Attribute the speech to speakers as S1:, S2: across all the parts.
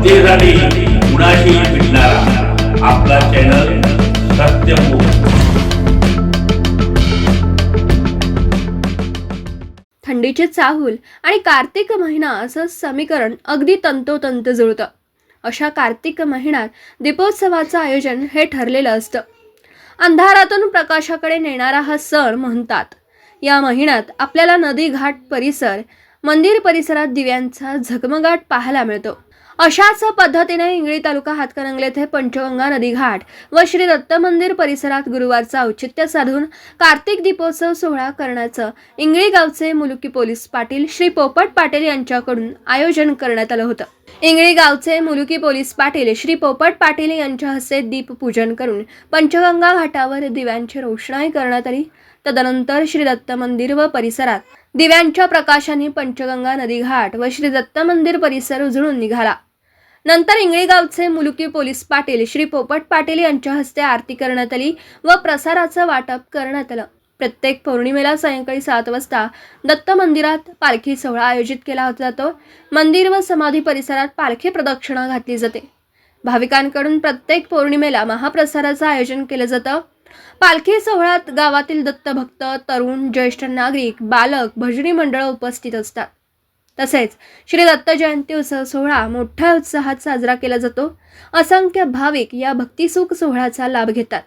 S1: जनतेसाठी कुणाशी भेटणारा आपला चॅनल सत्यमुख
S2: थंडीचे चाहूल आणि कार्तिक महिना असं समीकरण अगदी तंतोतंत जुळतं. अशा कार्तिक महिन्यात दीपोत्सवाचं आयोजन हे ठरलेलं असतं. अंधारातून प्रकाशाकडे नेणारा हा सण म्हणतात. या महिन्यात आपल्याला नदी घाट परिसर मंदिर परिसरात दिव्यांचा झगमगाट पाहायला मिळतो. अशाच पद्धतीने इंगळी तालुका हातकणंगले येथे पंचगंगा नदी घाट व श्री दत्त मंदिर परिसरात गुरुवारचं औचित्य साधून कार्तिक दीपोत्सव सोहळा करण्याचं इंगळी गावचे मुलुकी पोलीस पाटील श्री पोपट पाटील यांच्याकडून आयोजन करण्यात आलं होतं. इंगळी गावचे मुलुकी पोलीस पाटील श्री पोपट पाटील यांच्या हस्ते दीपपूजन करून पंचगंगा घाटावर दिव्यांची रोषणाई करण्यात आली. तदनंतर श्री दत्त मंदिर व परिसरात दिव्यांच्या प्रकाशाने पंचगंगा नदी घाट व श्री दत्त मंदिर परिसर उजळून निघाला. नंतर इंगळीगावचे मुलुकी पोलीस पाटील श्री पोपट पाटील यांच्या हस्ते आरती करण्यात आली व प्रसाराचं वाटप करण्यात आलं. प्रत्येक पौर्णिमेला सायंकाळी सात वाजता दत्त मंदिरात पालखी सोहळा आयोजित केला जातो. मंदिर व समाधी परिसरात पालखी प्रदक्षिणा घातली जाते. भाविकांकडून प्रत्येक पौर्णिमेला महाप्रसाराचं आयोजन केलं जातं. पालखी सोहळ्यात गावातील दत्तभक्त तरुण ज्येष्ठ नागरिक बालक भजनी मंडळ उपस्थित असतात. तसेच श्री दत्त जयंती उत्सव सोहळा मोठ्या उत्साहात साजरा केला जातो. असंख्य भाविक या भक्तिसुख सोहळ्याचा लाभ घेतात.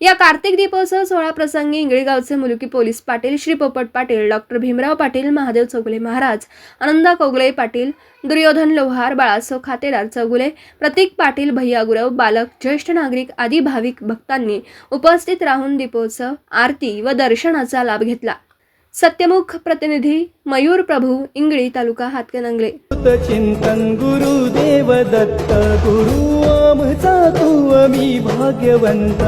S2: या कार्तिक दीपोत्सव सोहळा प्रसंगी इंगळीगावचे मुलुकी पोलीस पाटील श्री पोपट पाटील डॉक्टर भीमराव पाटील महादेव चौगुले महाराज आनंदा कोगले पाटील दुर्योधन लोहार बाळासो खातेदार चौगुले प्रतीक पाटील भैया गुरव बालक ज्येष्ठ नागरिक आदी भाविक भक्तांनी उपस्थित राहून दीपोत्सव आरती व दर्शनाचा लाभ घेतला. सत्यमुख प्रतिनिधी मयूर प्रभू इंगळी तालुका हातकणंगले.
S3: चिंतन गुरुदेव दत्त गुरु आमचा तू मी भाग्यवंत.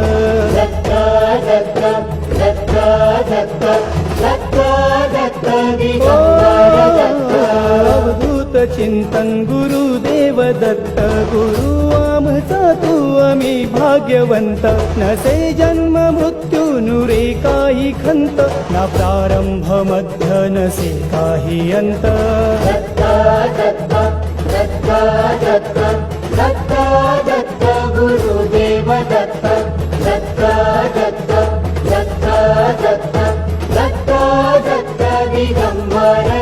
S3: अवधूत गुरुदेवदत्त गुरुवाम स तुमी भाग्यवन्त न से जन्म मृत्युनुरेका हि खन्त न प्रारम्भमध्य न दत्त दत्त यन्त